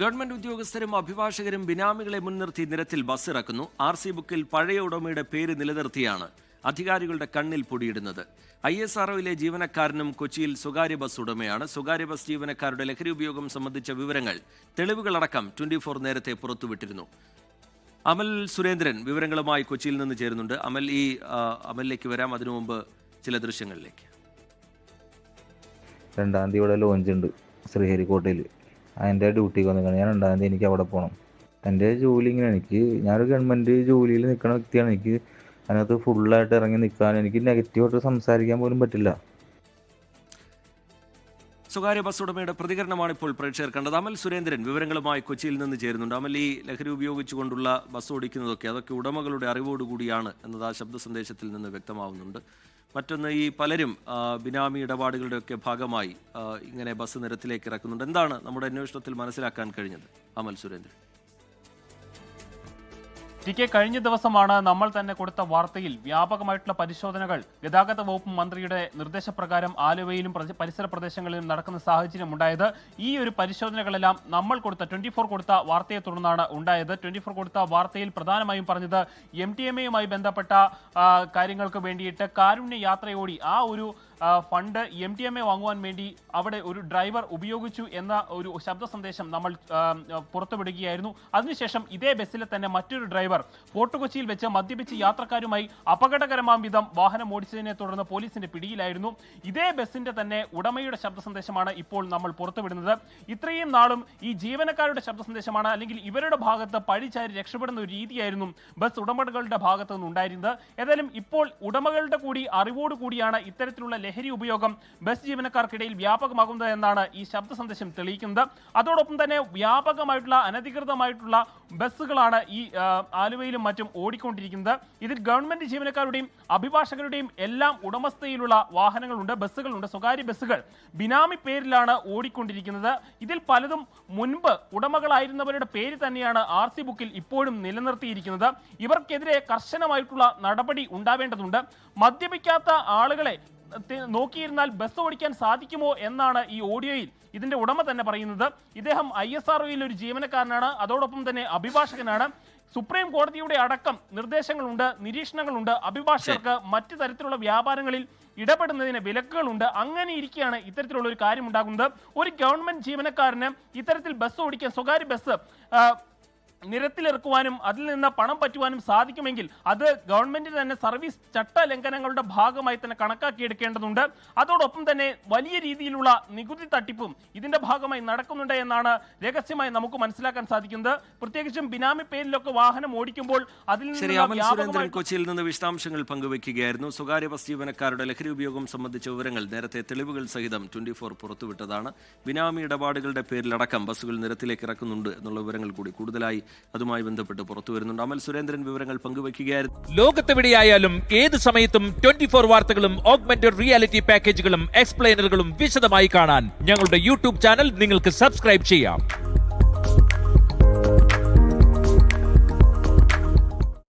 Government ഉദ്യോഗസ്ഥരും അഭിഭാഷകരും ബിനാമികളെ മുൻനിർത്തി നിരത്തിൽ ബസ് ഇറക്കുന്നു. ആർ സി ബുക്കിൽ പഴയ ഉടമയുടെ പേര് നിലനിർത്തിയാണ് അധികാരികളുടെ കണ്ണിൽ പൊടിയിടുന്നത്. ഐ എസ് ആർഒയിലെ ജീവനക്കാരനും കൊച്ചിയിൽ സ്വകാര്യ ബസ് ഉടമയാണ്. സ്വകാര്യ ബസ് ജീവനക്കാരുടെ ലഹരി ഉപയോഗം സംബന്ധിച്ച വിവരങ്ങൾ തെളിവുകളടക്കം ട്വന്റി ഫോർ നേരത്തെ പുറത്തുവിട്ടിരുന്നു. അമൽ സുരേന്ദ്രൻ വിവരങ്ങളുമായി കൊച്ചിയിൽ നിന്ന് ചേരുന്നുണ്ട്. അമൽ ഈ അമലിലേക്ക് വരാം. അതിനു മുമ്പ് ചില ദൃശ്യങ്ങളിലേക്ക്. രണ്ടാം തീയതി ഇവിടെ ലോഞ്ച് ഉണ്ട്. ശ്രീഹരിക്കോട്ടയിൽ അതിന്റെ ഡ്യൂട്ടിക്ക് വന്നിരിക്കണം ഞാൻ രണ്ടാം തീയതി എനിക്ക് അവിടെ പോകണം എന്റെ ജോലി ഇങ്ങനെ എനിക്ക് ഞാനൊരു ഗവൺമെന്റ് ജോലിയിൽ നിൽക്കുന്ന വ്യക്തിയാണ്. എനിക്ക് അതിനകത്ത് ഫുള്ളായിട്ട് ഇറങ്ങി നിൽക്കാൻ എനിക്ക് നെഗറ്റീവായിട്ട് സംസാരിക്കാൻ പോലും പറ്റില്ല. സ്വകാര്യ ബസ് ഉടമയുടെ പ്രതികരണമാണ് ഇപ്പോൾ പ്രേക്ഷകർ കണ്ടത് അമൽ സുരേന്ദ്രൻ വിവരങ്ങളുമായി കൊച്ചിയിൽ നിന്ന് ചേരുന്നുണ്ട്. അമൽ ഈ ലഹരി ഉപയോഗിച്ചുകൊണ്ടുള്ള ബസ് ഓടിക്കുന്നതൊക്കെ അതൊക്കെ ഉടമകളുടെ അറിവോടുകൂടിയാണ് എന്നത് ആ ശബ്ദ സന്ദേശത്തിൽ നിന്ന് വ്യക്തമാവുന്നുണ്ട്. മറ്റൊന്ന് ഈ പലരും ബിനാമി ഇടപാടുകളുടെയൊക്കെ ഭാഗമായി ഇങ്ങനെ ബസ് നിരത്തിലേക്ക് ഇറക്കുന്നുണ്ട്. എന്താണ് നമ്മുടെ അന്വേഷണത്തിൽ മനസ്സിലാക്കാൻ കഴിഞ്ഞത്? അമൽ സുരേന്ദ്രൻ. ടി കെ കഴിഞ്ഞ ദിവസമാണ് നമ്മൾ തന്നെ കൊടുത്ത വാർത്തയിൽ വ്യാപകമായിട്ടുള്ള പരിശോധനകൾ. ഗതാഗത വകുപ്പ് മന്ത്രിയുടെ നിർദ്ദേശപ്രകാരം ആലുവയിലും പരിസര പ്രദേശങ്ങളിലും നടക്കുന്ന സാഹചര്യം ഉണ്ടായത് ഈ ഒരു പരിശോധനകളെല്ലാം നമ്മൾ കൊടുത്ത ട്വന്റി ഫോർ കൊടുത്ത വാർത്തയെ തുടർന്നാണ് ഉണ്ടായത്. ട്വന്റി ഫോർ കൊടുത്ത വാർത്തയിൽ പ്രധാനമായും പറഞ്ഞത് എം ടി എം എയുമായി ബന്ധപ്പെട്ട കാര്യങ്ങൾക്ക് വേണ്ടിയിട്ട് കാരുണ്യ യാത്രയോടി ആ ഒരു fund M T M A വാങ്ങുവാൻ വേണ്ടി അവിടെ ഒരു ഡ്രൈവർ ഉപയോഗിച്ചു എന്ന ഒരു ശബ്ദ സന്ദേശം നമ്മൾ പുറത്തുവിടുകയായിരുന്നു. അതിനുശേഷം ഇതേ ബസ്സിലെ തന്നെ മറ്റൊരു ഡ്രൈവർ ഫോർട്ട് കൊച്ചിയിൽ വെച്ച് മദ്യപിച്ച് യാത്രക്കാരുമായി അപകടകരമാം വിധം വാഹനം ഓടിച്ചതിനെ തുടർന്ന് പോലീസിന്റെ പിടിയിലായിരുന്നു. ഇതേ ബസ്സിന്റെ തന്നെ ഉടമയുടെ ശബ്ദ സന്ദേശമാണ് ഇപ്പോൾ നമ്മൾ പുറത്തുവിടുന്നത്. ഇത്രയും നാളും ഈ ജീവനക്കാരുടെ ശബ്ദ സന്ദേശമാണ് അല്ലെങ്കിൽ ഇവരുടെ ഭാഗത്ത് പഴിച്ചാരി രക്ഷപ്പെടുന്ന ഒരു രീതിയായിരുന്നു ബസ് ഉടമകളുടെ ഭാഗത്തു നിന്ന് ഉണ്ടായിരുന്നത് ഏതായാലും ഇപ്പോൾ ഉടമകളുടെ കൂടി അറിവോടുകൂടിയാണ് ഇത്തരത്തിലുള്ള ലഹരി ഉപയോഗം ബസ് ജീവനക്കാർക്കിടയിൽ വ്യാപകമാകുന്നത് എന്നാണ് ഈ ശബ്ദ സന്ദേശം തെളിയിക്കുന്നത്. അതോടൊപ്പം തന്നെ വ്യാപകമായിട്ടുള്ള അനധികൃതമായിട്ടുള്ള ബസ്സുകളാണ് ഈ ആലുവയിലും മറ്റും ഓടിക്കൊണ്ടിരിക്കുന്നത്. ഇതിൽ ഗവൺമെന്റ് ജീവനക്കാരുടെയും അഭിഭാഷകരുടെയും എല്ലാം ഉടമസ്ഥയിലുള്ള വാഹനങ്ങളുണ്ട് ബസ്സുകളുണ്ട് സ്വകാര്യ ബസ്സുകൾ ബിനാമി പേരിലാണ് ഓടിക്കൊണ്ടിരിക്കുന്നത്. ഇതിൽ പലതും മുൻപ് ഉടമകളായിരുന്നവരുടെ പേര് തന്നെയാണ് ആർ സി ബുക്കിൽ ഇപ്പോഴും നിലനിർത്തിയിരിക്കുന്നത്. ഇവർക്കെതിരെ കർശനമായിട്ടുള്ള നടപടി ഉണ്ടാവേണ്ടതുണ്ട്. മദ്യപിക്കാത്ത ആളുകളെ നോക്കിയിരുന്നാൽ ബസ് ഓടിക്കാൻ സാധിക്കുമോ എന്നാണ് ഈ ഓഡിയോയിൽ ഇതിന്റെ ഉടമ തന്നെ പറയുന്നത്. ഇദ്ദേഹം ഐ എസ് ആർ ഒരു ജീവനക്കാരനാണ്. അതോടൊപ്പം തന്നെ അഭിഭാഷകനാണ്. സുപ്രീം കോടതിയുടെ അടക്കം നിർദ്ദേശങ്ങളുണ്ട് നിരീക്ഷണങ്ങളുണ്ട്. അഭിഭാഷകർക്ക് മറ്റു തരത്തിലുള്ള വ്യാപാരങ്ങളിൽ ഇടപെടുന്നതിന് വിലക്കുകളുണ്ട്. അങ്ങനെ ഇരിക്കുകയാണ് ഇത്തരത്തിലുള്ള ഒരു കാര്യം ഉണ്ടാകുന്നത്. ഒരു ഗവൺമെന്റ് ജീവനക്കാരന് ഇത്തരത്തിൽ ബസ് ഓടിക്കാൻ സ്വകാര്യ ബസ് നിരത്തിലിറക്കുവാനും അതിൽ നിന്ന് പണം പറ്റുവാനും സാധിക്കുമെങ്കിൽ അത് ഗവൺമെന്റിന് തന്നെ സർവീസ് ചട്ട ലംഘനങ്ങളുടെ ഭാഗമായി തന്നെ കണക്കാക്കിയെടുക്കേണ്ടതുണ്ട്. അതോടൊപ്പം തന്നെ വലിയ രീതിയിലുള്ള നികുതി തട്ടിപ്പും ഇതിന്റെ ഭാഗമായി നടക്കുന്നുണ്ട് എന്നാണ് രഹസ്യമായി നമുക്ക് മനസ്സിലാക്കാൻ സാധിക്കുന്നത്. പ്രത്യേകിച്ചും ബിനാമി പേരിലൊക്കെ വാഹനം ഓടിക്കുമ്പോൾ അതിൽ നിന്ന് കൊച്ചിയിൽ നിന്ന് വിശദാംശങ്ങൾ പങ്കുവയ്ക്കുകയായിരുന്നു സ്വകാര്യ ബസ് ജീവനക്കാരുടെ ലഹരി ഉപയോഗം സംബന്ധിച്ച വിവരങ്ങൾ നേരത്തെ തെളിവുകൾ സഹിതം ട്വന്റി ഫോർ പുറത്തുവിട്ടതാണ്. ബിനാമി ഇടപാടുകളുടെ പേരിലടക്കം ബസ്സുകൾ നിരത്തിലേക്ക് ഇറക്കുന്നുണ്ട് എന്നുള്ള വിവരങ്ങൾ കൂടി കൂടുതലായി അതുമായി ബന്ധപ്പെട്ട് പുറത്തു വരുന്നുണ്ട്. അമൽ സുരേന്ദ്രൻ വിവരങ്ങൾ പങ്കുവയ്ക്കുകയായിരുന്നു. ലോകത്തെവിടെയായാലും ഏത് സമയത്തും ട്വന്റി ഫോർ വാർത്തകളും ഓഗ്മെന്റഡ് റിയാലിറ്റി പാക്കേജുകളും എക്സ്പ്ലെയിനറുകളും വിശദമായി കാണാൻ ഞങ്ങളുടെ യൂട്യൂബ് ചാനൽ നിങ്ങൾക്ക് സബ്സ്ക്രൈബ് ചെയ്യാം.